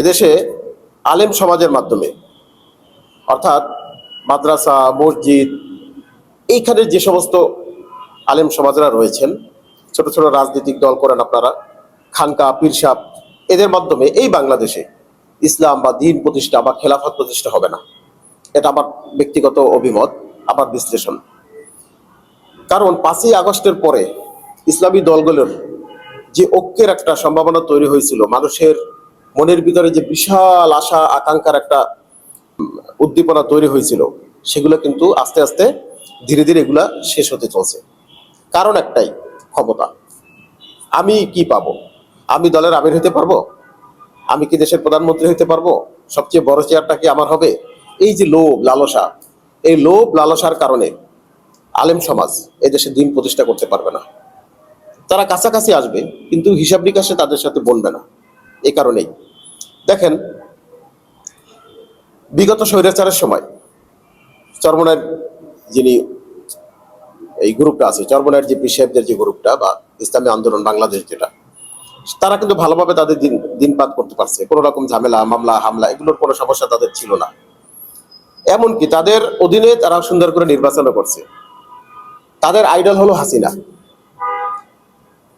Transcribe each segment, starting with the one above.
এদেশে আলেম সমাজের মাধ্যমে, অর্থাৎ মাদ্রাসা, মসজিদ এইখানে যে সমস্ত আলেম সমাজরা রয়েছেন, ছোট ছোট রাজনৈতিক দল করেন আপনারা, খানকা পীরসাব এদের মাধ্যমে এই বাংলাদেশে ইসলাম বা দিন প্রতিষ্ঠা বা খেলাফত প্রতিষ্ঠা হবে না। এটা আমার ব্যক্তিগত অভিমত, আমার বিশ্লেষণ। কারণ পাঁচই আগস্টের পরে ইসলামী দলগুলোর যে ঐক্যের একটা সম্ভাবনা তৈরি হয়েছিল, মানুষের মনের ভিতরে যে বিশাল আশা, আকাঙ্ক্ষার একটা উদ্দীপনা তৈরি হয়েছিল, সেগুলো কিন্তু আস্তে আস্তে ধীরে ধীরে এগুলা শেষ হতে চলছে। কারণ একটাই, ক্ষমতা। আমি কি পাবো? আমি দলের আমির হতে পারব? আমি কি দেশের প্রধানমন্ত্রী হতে পারব? সবচেয়ে বড় চেয়ারটা কি আমার হবে? এই যে লোভ, লালসা, এই লোভ, লালসার কারণে আলেম সমাজ এই দেশে দিন প্রতিষ্ঠা করতে পারবে না। তারা কাছাকাছি আসবে, কিন্তু হিসাব নিকাশে তাদের সাথে বনবে না। এ কারণেই। দেখেন, বিগত স্বৈরাচারের সময় চরমনার যিনি এই গ্রুপটা আছে, চরমনার যে পিসাহেবদের যে গ্রুপটা বা ইসলামী আন্দোলন বাংলাদেশ যেটা, তারা কিন্তু ভালোভাবে তাদের দিন দিনপাত করতে পারছে। কোনো রকম ঝামেলা, মামলা, হামলা, এগুলোর কোনো সমস্যা তাদের ছিল না। এমনকি তাদের অধীনে তারা সুন্দর করে নির্বাচনও করছে। তাদের আইডল হলো হাসিনা।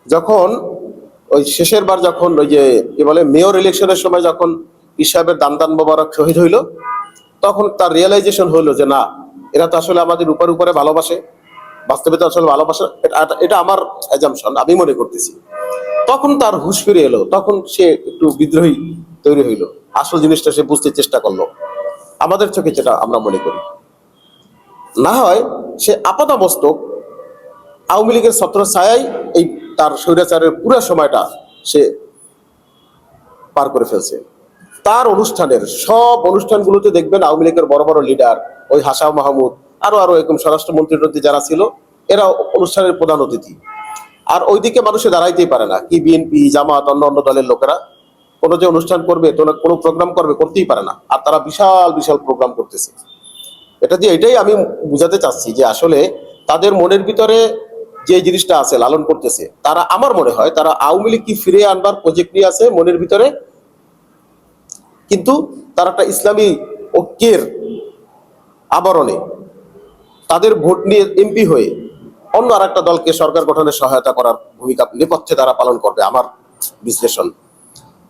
যখন ওই শেষের বার যখন ওই যে কি বলে মেয়র ইলেকশনের সময় যখন ইসাহেবের দান দান মোবারক শহীদ হইল, তখন তার রিয়েলাইজেশন হইল যে না, এরা তো আসলে আমাদের উপর উপরে ভালোবাসে, বাস্তবে তো আসলে ভালোবাসে, এটা- আমার অ্যাজামশন আমি মনে করতেছি। তখন তার হুশ ফিরে এলো, তখন সে একটু বিদ্রোহী তৈরি হইল, আসল জিনিসটা সে বুঝতে চেষ্টা করল। আমাদের চোখে যেটা আমরা মনে করি, না হয় সে আপাতমস্তক আওয়ামী লীগের ছত্র ছায়াই এই তার স্বৈরাচারের পুরো সময়টা সে পার করে ফেলছে। তার অনুষ্ঠানের সব অনুষ্ঠানগুলোতে দেখবেন আওয়ামী লীগের বড় বড় লিডার ওই হাসা মাহমুদ, আরও আরও এরকম স্বরাষ্ট্রমন্ত্রী টন্ত্রী যারা ছিল এরা অনুষ্ঠানের প্রধান অতিথি। আর ওইদিকে মানুষে দাঁড়াইতেই পারে না, কি বিএনপি, জামাত, অন্য অন্য দলের লোকেরা। কোনো যে অনুষ্ঠান করবে, কোনো প্রোগ্রাম করবে, করতেই পারে না। আর তারা বিশাল বিশাল প্রোগ্রাম করতেছে। এটা দিয়ে এটাই আমি বুঝাতে চাচ্ছি যে আসলে তাদের মনের ভিতরে যে জিনিসটা আছে লালন করতেছে, তারা আমার মনে হয় তারা আওয়ামী লীগ কি ফিরে আনবার প্রজেক্ট নিয়ে আছে মনের ভিতরে? কিন্তু তারা একটা ইসলামী ঐক্যের আবরণে তাদের ভোট নিয়ে এমপি হয়ে অন্য আর একটা দলকে সরকার গঠনে সহায়তা করার ভূমিকা নেপথ্যে তারা পালন করবে আমার বিশ্লেষণ।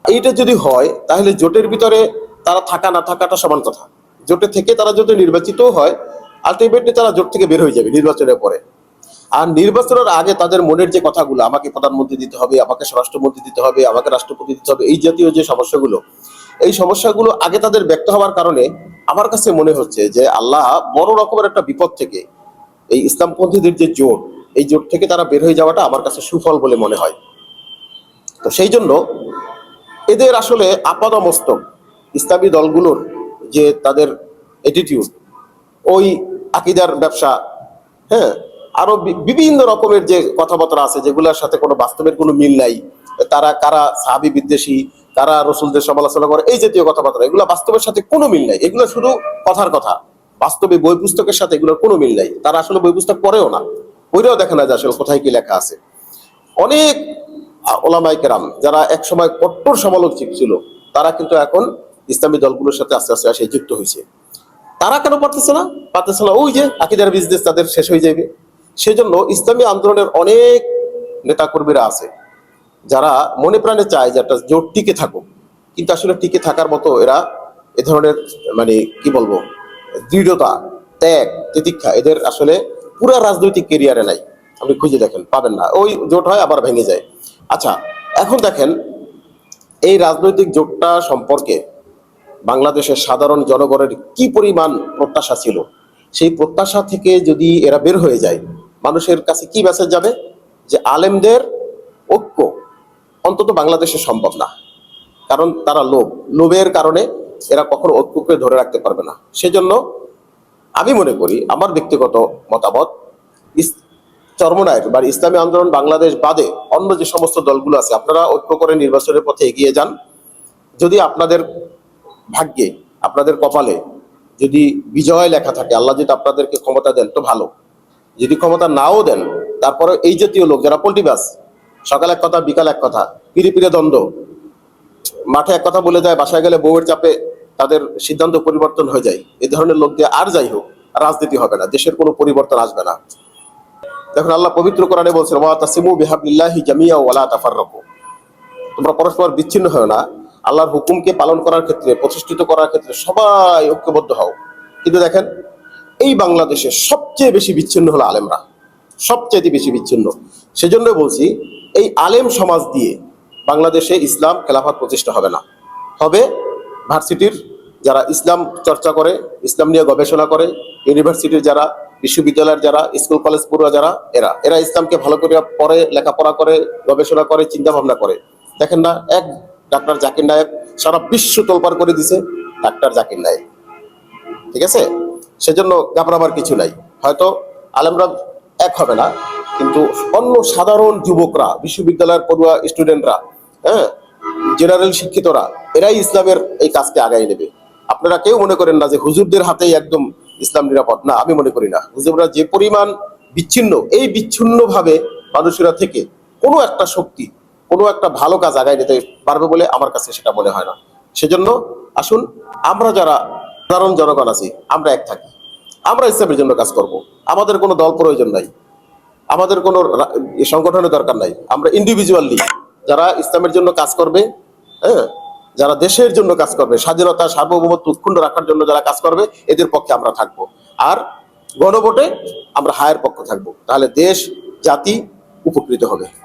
এইটা যদি হয়, তাহলে জোটের ভিতরে তারা থাকা না থাকাটা সমান কথা। জোটে থেকে তারা যদি নির্বাচিত হয় আলটিমেটলি তারা জোট থেকে বের হয়ে যাবে নির্বাচনের পরে। আর নির্বাচনের আগে তাদের মনের যে কথাগুলো, আমাকে প্রধানমন্ত্রী দিতে হবে, আমাকে স্বরাষ্ট্রমন্ত্রী দিতে হবে, আমাকে রাষ্ট্রপতি দিতে হবে, এই জাতীয় যে সমস্যাগুলো, এই সমস্যাগুলো আগে তাদের ব্যক্ত হওয়ার কারণে আমার কাছে মনে হচ্ছে যে আল্লাহ বড় রকমের একটা বিপদ থেকে এই ইসলামপন্থীদের যে জোট, এই জোট থেকে তারা বের হয়ে যাওয়াটা আমার কাছে সুফল বলে মনে হয়। তো সেই জন্য এদের আসলে আপাদ আপাদমস্তক ইসলামী দলগুলোর যে তাদের অ্যাটিটিউড ওই আকিদার ব্যবসা হ্যাঁ আরও বিভিন্ন রকমের যে কথাবার্তা আছে, যেগুলোর সাথে কোনো বাস্তবের কোনো মিল নাই। তারা, কারা সাহাবি বিদ্বেষী, কারা রসুলদের সমালোচনা করে, এই জাতীয় কথাবার্তা, এগুলো বাস্তবের সাথে কোনো মিল নাই। এগুলো শুধু কথার কথা। বাস্তবে বই পুস্তকের সাথে এগুলোর কোনো মিল নাই। তারা আসলে বই পুস্তক পড়েও না। বইটাও দেখে না যে আসলে কোথায় কি লেখা আছে। অনেক ওলামাই কেরাম যারা এক সময় কট্টর সমালোচক ছিল, তারা কিন্তু এখন ইসলামী দলগুলোর সাথে আস্তে আস্তে আসে, যুক্ত হয়েছে। তারা কেন পারতেছে না? পারতেছে না, ওই যে আকিদার বিজনেস তাদের শেষ হয়ে যাবে সেজন্য ইসলামী আন্দোলনের অনেক নেতাকর্মীরা আছে, যারা মনে প্রাণে চায় যে একটা জোট টিকে থাকুক। কিন্তু আসলে টিকে থাকার মতো এরা এ ধরনের মানে কি বলব, দৃঢ়তা, ত্যাগ, তিতিক্ষা, এদের আসলে পুরা রাজনৈতিক কেরিয়ারে নাই। আপনি খুঁজে দেখেন, পাবেন না। ওই জোট হয়, আবার ভেঙে যায়। আচ্ছা এখন দেখেন, এই রাজনৈতিক জোটটা সম্পর্কে বাংলাদেশের সাধারণ জনগণের কি পরিমাণ প্রত্যাশা ছিল? সেই প্রত্যাশা থেকে যদি এরা বের হয়ে যায় মানুষের কাছে কি মেসেজ যাবে? যে আলেমদের ঐক্য অন্তত বাংলাদেশে সম্ভব না। কারণ তারা লোভ। লোভের কারণে এরা কখনো ঐক্যকে ধরে রাখতে পারবে না। সেজন্য আমি মনে করি, আমার ব্যক্তিগত মতামত, ইস- বা ইসলামী আন্দোলন বাংলাদেশ বাদে অন্য যে সমস্ত দলগুলো আছে, আপনারা ঐক্য করে নির্বাচনের পথে এগিয়ে যান। যদি আপনাদের ভাগ্যে, আপনাদের কপালে যদি বিজয় লেখা থাকে, আল্লাহ যদি আপনাদেরকে ক্ষমতা দেন, তো ভালো। যদি ক্ষমতা নাও দেন তারপরে এই জাতীয় লোক যারা পল্টিবাস সকাল এক কথা, বিকাল এক কথা, পিড়ে পিড়ে দ্বন্দ্ব। মাঠে এক কথা বলে যায়, বাসায় গেলে বউয়ের চাপে তাদের সিদ্ধান্ত পরিবর্তন হয়ে যায়। এই ধরনের লোক দিয়ে আর যাই হোক, রাজনীতি হবে না, দেশের কোনো পরিবর্তন আসবে না। দেখুন, আল্লাহ পবিত্র কোরআনে বলছেন, ওয়া তাসিমু বিহাবলিল্লাহি জামিয়া ওয়ালা তাফাররাকু। তোমরা পরস্পর বিচ্ছিন্ন হয় না, আল্লাহর হুকুমকে পালন করার ক্ষেত্রে, প্রতিষ্ঠিত করার ক্ষেত্রে সবাই ঐক্যবদ্ধ হও। কিন্তু দেখেন এই বাংলাদেশে সবচেয়ে বেশি বিচ্ছিন্ন হলো আলেমরা। সবচেয়ে বেশি বিচ্ছিন্ন। সেজন্য বলছি, এই আলেম সমাজ দিয়ে বাংলাদেশে ইসলাম খেলাফত প্রতিষ্ঠা হবে না। হবে ভার্সিটির যারা ইসলাম চর্চা করে, ইসলাম নিয়ে গবেষণা করে, ইউনিভার্সিটির যারা, বিশ্ববিদ্যালয়ের যারা, স্কুল কলেজ পড়ুয়া যারা, এরা। এরা ইসলামকে ভালো করে পড়ে, লেখাপড়া করে, গবেষণা করে চিন্তা ভাবনা করে। দেখেন না, এক ডাক্তার জাকির নায়েক সারা বিশ্ব তোলপার করে দিছে ডাক্তার জাকির নায়েক। ঠিক আছে? সেজন্য ঘাবড়াবার কিছু নাই। হয়তো আলেমরা এক হবে না, কিন্তু অন্য সাধারণ যুবকরা, বিশ্ববিদ্যালয়ের পড়ুয়া স্টুডেন্টরা হ্যাঁ জেনারেল শিক্ষিতরা, এরাই ইসলামের এই কাজকে আগাই নেবে। আপনারা কেউ মনে করেন না যে হুজুরদের হাতেই একদম ইসলাম নিরাপদ? না, আমি মনে করি না। হুজুররা যে পরিমাণ বিচ্ছিন্ন, এই বিচ্ছিন্ন ভাবে মানুষেরা থেকে কোনো একটা শক্তি, কোনো একটা ভালো কাজ আগায় নিতে পারবে বলে আমার কাছে সেটা মনে হয় না। সেজন্য আসুন, আমরা যারা সাধারণ জনগণ আছি, আমরা এক থাকি। আমরা ইসলামের জন্য কাজ করব। আমাদের কোনো দল প্রয়োজন নাই। আমাদের কোনো সংগঠনের দরকার নাই। আমরা ইন্ডিভিজুয়ালি যারা ইসলামের জন্য কাজ করবে হ্যাঁ যারা দেশের জন্য কাজ করবে, স্বাধীনতা, সার্বভৌমত্ব উৎখণ্ড রাখার জন্য যারা কাজ করবে, এদের পক্ষে আমরা থাকব। আর গণভোটে আমরা হায়ের পক্ষ থাকব। তাহলে দেশ, জাতি উপকৃত হবে।